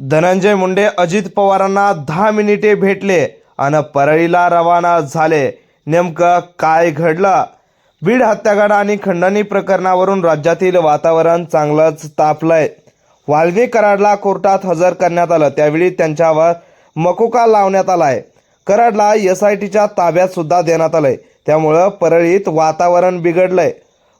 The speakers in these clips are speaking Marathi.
धनंजय मुंडे अजित पवारांना दहा मिनिटे भेटले आणि परळीला रवाना झाले. नेमकं काय घडलं? बीड हत्याकांड आणि खंडणी प्रकरणावरून राज्यातील वातावरण चांगलंच तापलंय. वाल्मी कराडला कोर्टात हजर करण्यात आलं. त्यावेळी त्यांच्यावर मकोका लावण्यात आलाय. कराडला एस आय टीच्या ताब्यात सुद्धा देण्यात आलंय. त्यामुळं परळीत वातावरण बिघडलंय.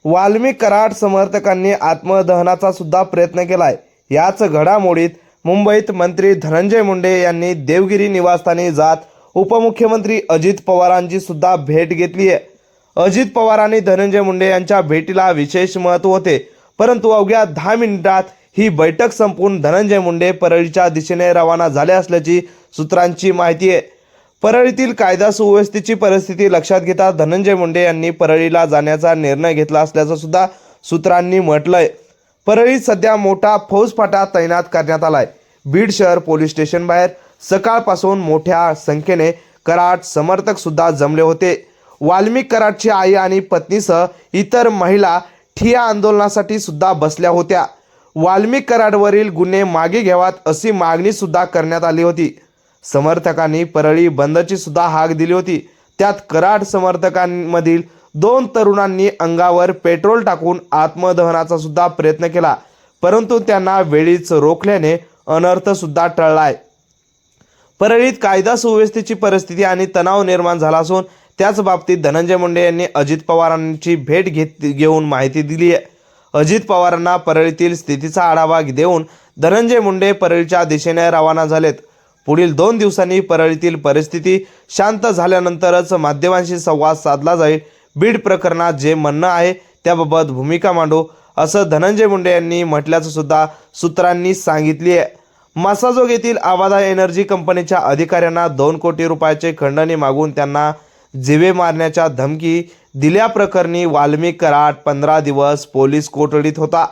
वाल्मी कराड समर्थकांनी आत्मदहनाचा सुद्धा प्रयत्न केलाय. याच घडामोडीत मुंबईत मंत्री धनंजय मुंडे यांनी देवगिरी निवासस्थानी जात उपमुख्यमंत्री अजित पवारांची सुद्धा भेट घेतली आहे. अजित पवार आणि धनंजय मुंडे यांच्या भेटीला विशेष महत्त्व होते. परंतु अवघ्या दहा मिनिटात ही बैठक संपून धनंजय मुंडे परळीच्या दिशेने रवाना झाले असल्याची सूत्रांची माहिती आहे. परळीतील कायदा सुव्यवस्थेची परिस्थिती लक्षात घेता धनंजय मुंडे यांनी परळीला जाण्याचा निर्णय घेतला असल्याचं सुद्धा सूत्रांनी म्हटलंय. परळीत सध्या मोठा फौजफाटा तैनात करण्यात आलाय. बीड शहर पोलीस स्टेशन बाहेर सकाळपासून मोठ्या संख्येने कराड समर्थक सुद्धा जमले होते. वाल्मिक कराडची आई आणि पत्नीसह इतर महिला ठिया आंदोलनासाठी सुद्धा बसल्या होत्या. वाल्मिक कराडवरील गुन्हे मागे घ्यावात अशी मागणी सुद्धा करण्यात आली होती. समर्थकांनी परळी बंदची सुद्धा हाक दिली होती. त्यात कराड समर्थकांमधील दोन तरुणांनी अंगावर पेट्रोल टाकून आत्मदहनाचा सुद्धा प्रयत्न केला. परंतु त्यांना वेळीच रोखल्याने अनर्थ सुद्धा टळलाय. परळीत कायदा सुव्यवस्थेची परिस्थिती आणि तणाव निर्माण झाला असून त्याच बाबतीत धनंजय मुंडे यांनी अजित पवारांची भेट घेत घेऊन माहिती दिली आहे. अजित पवारांना परळीतील स्थितीचा आढावा देऊन धनंजय मुंडे परळीच्या दिशेने रवाना झालेत. पुढील दोन दिवसांनी परळीतील परिस्थिती शांत झाल्यानंतरच माध्यमांशी संवाद साधला जाईल. बीड प्रकरणात जे म्हणणं आहे त्याबाबत भूमिका मांडू असं धनंजय मुंडे यांनी म्हटल्याचं सुद्धा सूत्रांनी सांगितली आहे. मासाजोग येथील आवादा एनर्जी कंपनीच्या अधिकाऱ्यांना दोन कोटी रुपयाचे खंडणी मागून त्यांना जिवे मारण्याच्या धमकी दिल्याप्रकरणी वाल्मिक कराड पंधरा दिवस पोलीस कोठडीत होता.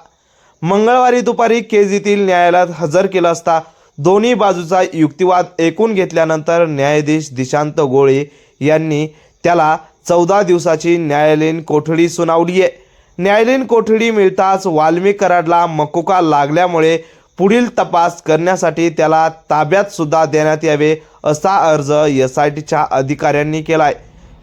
मंगळवारी दुपारी केज येथील न्यायालयात हजर केलं असता दोन्ही बाजूचा युक्तिवाद ऐकून घेतल्यानंतर न्यायाधीश दिशांत गोळे यांनी त्याला चौदा दिवसाची न्यायालयीन कोठडी सुनावली आहे न्यायालयीन कोठडी मिळताच वाल्मिक कराडला मकोका लागल्यामुळे पुढील तपास करण्यासाठी त्याला ताब्यात सुद्धा देण्यात यावे असा अर्ज एस आय टीच्या अधिकाऱ्यांनी केलाय.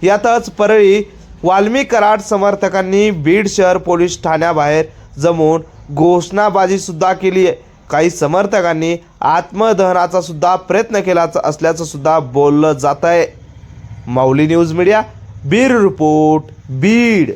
यातच परळी वाल्मी कराड समर्थकांनी बीड शहर पोलीस ठाण्याबाहेर जमून घोषणाबाजी सुद्धा केली आहे. काही समर्थकांनी आत्मदहनाचा सुद्धा प्रयत्न केला असल्याचं सुद्धा बोललं जात आहे Mauli news media Beed report Beed.